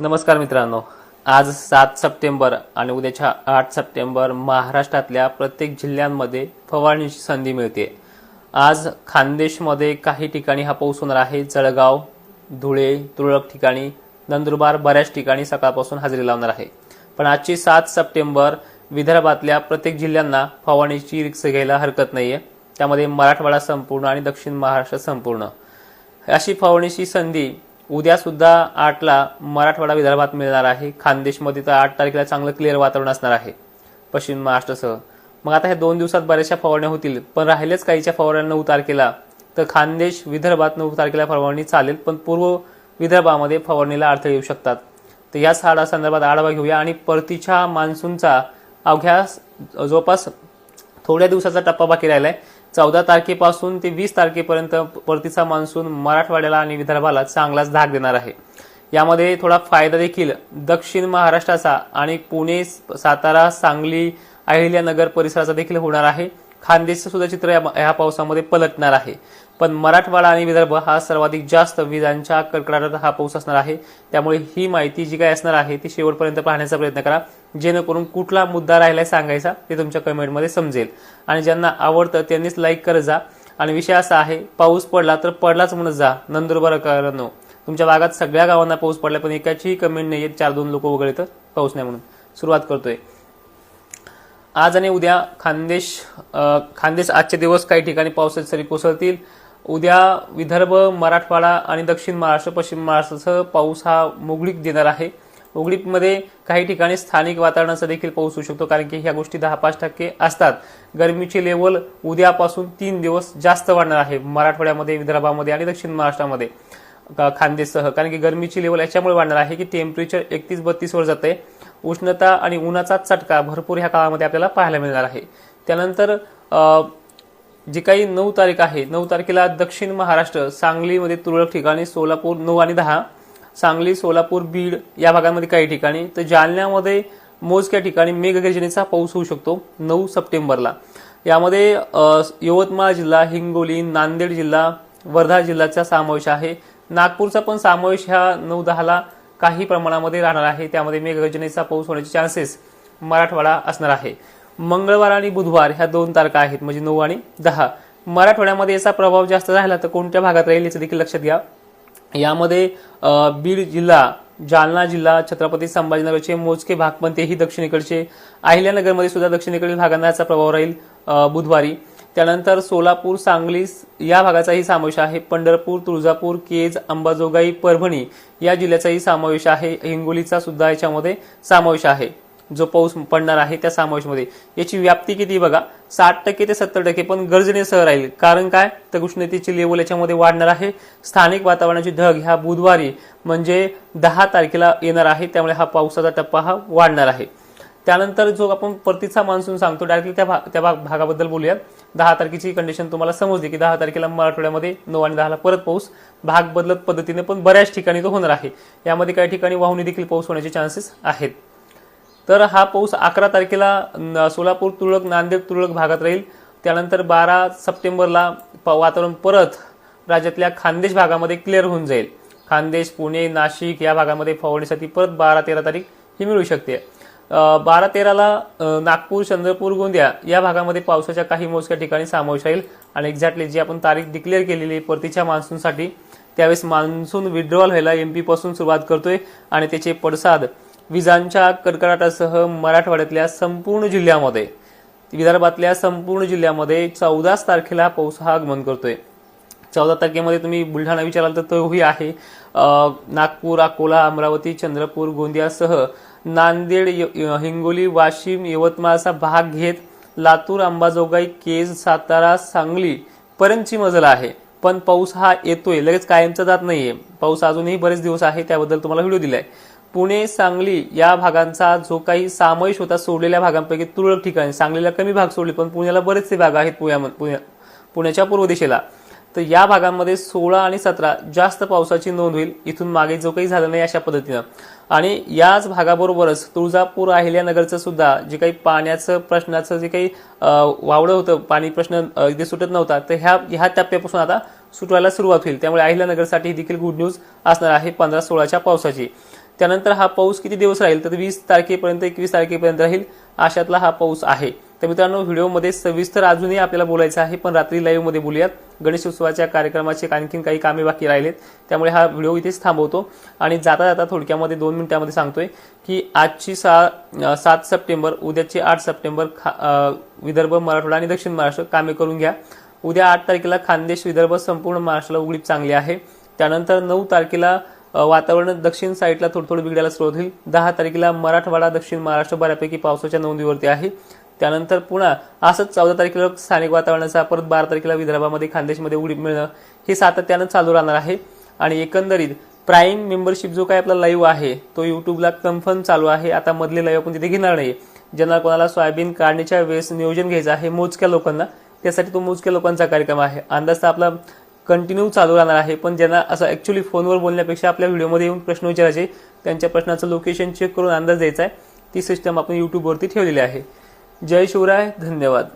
नमस्कार मित्रांनो. आज सात सप्टेंबर आणि उद्याच्या आठ सप्टेंबर महाराष्ट्रातल्या प्रत्येक जिल्ह्यांमध्ये फवारणीची संधी मिळते. आज खानदेशमध्ये काही ठिकाणी हा पाऊस होणार आहे. जळगाव धुळे तुरळक ठिकाणी नंदुरबार बऱ्याच ठिकाणी सकाळपासून हजेरी लावणार आहे. पण आजची सात सप्टेंबर विदर्भातल्या प्रत्येक जिल्ह्यांना फवारणीची रिक्स घ्यायला हरकत नाहीये. त्यामध्ये मराठवाडा संपूर्ण आणि दक्षिण महाराष्ट्र संपूर्ण. अशी फवारणीची संधी उद्या सुद्धा आठला मराठवाडा विदर्भात मिळणार आहे. खानदेशमध्ये तर आठ तारखेला चांगलं क्लिअर वातावरण असणार आहे. पश्चिम महाराष्ट्रासह. मग आता हे दोन दिवसात बऱ्याचशा फवारण्या होतील. पण राहिलेच काहीच्या फवारण्या नऊ तारखेला. तर खानदेश विदर्भात नऊ तारखेला फवारणी चालेल पण पूर्व विदर्भामध्ये फवारणीला अडथळे येऊ शकतात. तर या साडा संदर्भात आढावा घेऊया. आणि परतीच्या मान्सूनचा अवघ्या जवळपास थोड्या दिवसाचा टप्पा बाकी आहे चौदा तारखेपासून ते वीस तारखेपर्यंत परतीचा मान्सून मराठवाड्याला आणि विदर्भाला चांगलाच धाक देणार आहे. यामध्ये थोडा फायदा देखील दक्षिण महाराष्ट्राचा आणि पुणे सातारा सांगली अहिल्यानगर परिसराचा देखील होणार आहे. खानदेशचं सुद्धा चित्र या पावसामध्ये पलटणार आहे. पण मराठवाडा आणि विदर्भ हा सर्वाधिक जास्त विजांच्या कडकडाटात हा पाऊस असणार आहे. त्यामुळे ही माहिती जी काय असणार आहे ती शेवटपर्यंत पाहण्याचा प्रयत्न करा. जेणेकरून कुठला मुद्दा राहिलाय सांगायचा ते तुमच्या कमेंटमध्ये समजेल. आणि ज्यांना आवडतं त्यांनीच लाईक करत जा. आणि विषय असा आहे पाऊस पडला तर पडलाच म्हणत जा नंदुरबारकरांनो तुमच्या भागात सगळ्या गावांना पाऊस पडला पण एकाचीही कमेंट नाही चार दोन लोक वगैरे तर पाऊस नाही म्हणून. सुरुवात करतोय. आज आणि उद्या खानदेश खानदेश आजचे दिवस काही ठिकाणी पावसाची सरी कोसळतील. उद्या विदर्भ मराठवाडा आणि दक्षिण महाराष्ट्र पश्चिम महाराष्ट्रासह पाऊस हा मुगळीक देणार आहे. उघडीपमध्ये काही ठिकाणी स्थानिक वातावरणाचा देखील पाऊस होऊ शकतो कारण की ह्या गोष्टी दहा पाच टक्के असतात. गरमीची लेवल उद्यापासून तीन दिवस जास्त वाढणार आहे मराठवाड्यामध्ये विदर्भामध्ये आणि दक्षिण महाराष्ट्रामध्ये. का- कारण की गरमीची लेवल याच्यामुळे वाढणार आहे की टेम्परेचर एकतीस बत्तीस वर जाते उष्णता आणि उन्हाचा चटका भरपूर ह्या काळामध्ये आपल्याला पाहायला मिळणार आहे. त्यानंतर जी काही नऊ तारीख आहे नऊ तारखेला दक्षिण महाराष्ट्र सांगलीमध्ये तुरळक ठिकाणी सोलापूर नऊ आणि दहा सांगली सोलापूर बीड या भागांमध्ये काही ठिकाणी तर जालन्यामध्ये मोजक्या ठिकाणी मेघगर्जनेचा पाऊस होऊ शकतो नऊ सप्टेंबरला. यामध्ये यवतमाळ जिल्हा हिंगोली नांदेड जिल्हा वर्धा जिल्ह्याचा समावेश आहे. नागपूरचा पण समावेश ह्या नऊ दहाला काही प्रमाणामध्ये राहणार आहे. त्यामध्ये मेघगर्जनेचा पाऊस होण्याचे चान्सेस मराठवाडा असणार आहे. मंगळवार आणि बुधवार ह्या दोन तारखा आहेत म्हणजे नऊ आणि दहा. मराठवाड्यामध्ये याचा प्रभाव जास्त राहिला तर कोणत्या भागात राहील याचं देखील लक्षात घ्या. यामध्ये बीड जिल्हा जालना जिल्हा छत्रपती संभाजीनगरचे मोजके भाग पण तेही दक्षिणेकडचे. अहिल्यानगरमध्ये सुद्धा दक्षिणेकडील भागांना याचा प्रभाव राहील बुधवारी. त्यानंतर सोलापूर सांगली या भागाचाही समावेश आहे. पंढरपूर तुळजापूर केज अंबाजोगाई परभणी या जिल्ह्याचाही समावेश आहे. हिंगोलीचा सुद्धा याच्यामध्ये समावेश आहे. जो पाऊस पडणार आहे त्या समावेशमध्ये. याची व्याप्ती किती बघा? साठ टक्के ते सत्तर टक्के पण गर्जनेसह राहील. कारण काय? तर उष्णतेची लेवल याच्यामध्ये वाढणार आहे. स्थानिक वातावरणाची ढग ह्या बुधवारी म्हणजे दहा तारखेला येणार आहे. त्यामुळे हा पावसाचा टप्पा हा वाढणार आहे. त्यानंतर जो आपण परतीचा मान्सून सांगतो डायरेक्टली त्या भाग त्या भाग भागाबद्दल बोलूया दहा तारखेची कंडिशन तुम्हाला समजली की दहा तारखेला मराठवाड्यामध्ये नऊ आणि दहाला परत पाऊस. भाग बदलत पद्धतीने पण बऱ्याच ठिकाणी तो होणार आहे. यामध्ये काही ठिकाणी वाहुनी देखील पाऊस होण्याचे चान्सेस आहेत. तर हा पाऊस अकरा तारखेला न- सोलापूर तुरळक नांदेड तुरळक भागात राहील. त्यानंतर बारा सप्टेंबरला प- वातावरण परत राज्यातल्या खानदेश भागामध्ये क्लिअर होऊन जाईल. खानदेश पुणे नाशिक या भागामध्ये फवारणीसाठी परत बारा तेरा तारीख ही मिळू शकते. बारा तेराला नागपूर चंद्रपूर गोंदिया या भागामध्ये पावसाच्या काही मोजक्या ठिकाणी समावेश राहील. आणि एक्झॅक्टली जी आपण तारीख डिक्लेअर केलेली आहे परतीच्या मान्सूनसाठी त्यावेळेस मान्सून विड्रॉल व्हायला एम पीपासून सुरुवात करतोय. आणि त्याचे पडसाद विजांच्या कडकडाटासह मराठवाड्यातल्या संपूर्ण जिल्ह्यामध्ये विदर्भातल्या संपूर्ण जिल्ह्यामध्ये चौदाच तारखेला पाऊस हा आगमन करतोय. चौदा तारखेमध्ये तुम्ही बुलढाणा विचाराल तर तोही आहे. नागपूर अकोला अमरावती चंद्रपूर गोंदियासह नांदेड य- हिंगोली वाशिम यवतमाळचा भाग घेत लातूर अंबाजोगाई केज सातारा सांगली पर्यंतची मजल आहे. पण पाऊस हा येतोय. लगेच कायमचा जात नाहीये. पाऊस अजूनही बरेच दिवस आहे त्याबद्दल तुम्हाला व्हिडिओ दिलाय. पुणे सांगली या भागांचा जो काही समावेश होता सोडलेल्या भागांपैकी तुरळक ठिकाणी सांगलीला कमी भाग सोडले पण पुण्याला बरेचसे भाग आहेत पुण्यामध्ये पुण्या पुण्याच्या पूर्व दिशेला. तर या भागांमध्ये सोळा आणि सतरा जास्त पावसाची नोंद होईल. इथून मागे जो काही झालं नाही अशा पद्धतीनं. आणि याच भागाबरोबरच तुळजापूर अहिल्यानगरचं सुद्धा जे काही पाण्याचं प्रश्नाचं जे काही वावडं होतं पाणी प्रश्न इथे सुटत नव्हता तर ह्या ह्या टप्प्यापासून आता सुटवायला सुरुवात होईल. त्यामुळे अहिल्यानगरसाठी देखील गुड न्यूज असणार आहे पंधरा सोळाच्या पावसाची. त्यानंतर हा पाऊस किती दिवस राहील? तर वीस तारखेपर्यंत एकवीस तारखेपर्यंत राहील. अशातला हा पाऊस आहे. तर मित्रांनो व्हिडिओमध्ये सविस्तर अजूनही आपल्याला बोलायचं आहे पण रात्री लाईव्हमध्ये बोलूयात. गणेश उत्सवाच्या कार्यक्रमाचे आणखीन काही कामे बाकी राहिलेत त्यामुळे हा व्हिडिओ इथेच थांबवतो. आणि जाता जाता थोडक्यामध्ये दोन मिनिटांमध्ये सांगतोय की आजची सहा सात सप्टेंबर उद्याची आठ सप्टेंबर खा विदर्भ मराठवाडा आणि दक्षिण महाराष्ट्र कामे करून घ्या. उद्या आठ तारखेला खानदेश विदर्भ संपूर्ण महाराष्ट्राला उघडीप चांगली आहे. त्यानंतर नऊ तारखेला वातावरण दक्षिण साईडला थोडं थोडं बिघडायला सुरुवात होईल. दहा तारखेला मराठवाडा दक्षिण महाराष्ट्र बऱ्यापैकी पावसाच्या नोंदीवरती आहे. त्यानंतर पुन्हा असंच चौदा तारखेला स्थानिक वातावरणाचा परत बारा तारखेला विदर्भामध्ये खानदेशमध्ये उडी मिळणं हे सातत्यानं चालू राहणार आहे. आणि एकंदरीत प्राईम मेंबरशिप जो काय आपला लाईव्ह आहे तो युट्यूबला कन्फर्म चालू आहे. आता मधले लाईव्ह आपण तिथे घेणार नाही. ज्यांना कोणाला सोयाबीन काढण्याच्या वेळेस नियोजन घ्यायचं आहे मोजक्या लोकांना त्यासाठी तो मोजक्या लोकांचा कार्यक्रम आहे. अंदाज तर आपला कंटिन्यू चालू राहणार आहे पण ज्यांना असं ऍक्च्युली फोनवर बोलण्यापेक्षा आपल्या व्हिडिओमध्ये येऊन प्रश्न विचारायचे त्यांच्या प्रश्नाचं लोकेशन चेक करून अंदाज द्यायचा आहे. ती सिस्टम आपण युट्यूबवरती ठेवलेली आहे. जय शिवराय धन्यवाद.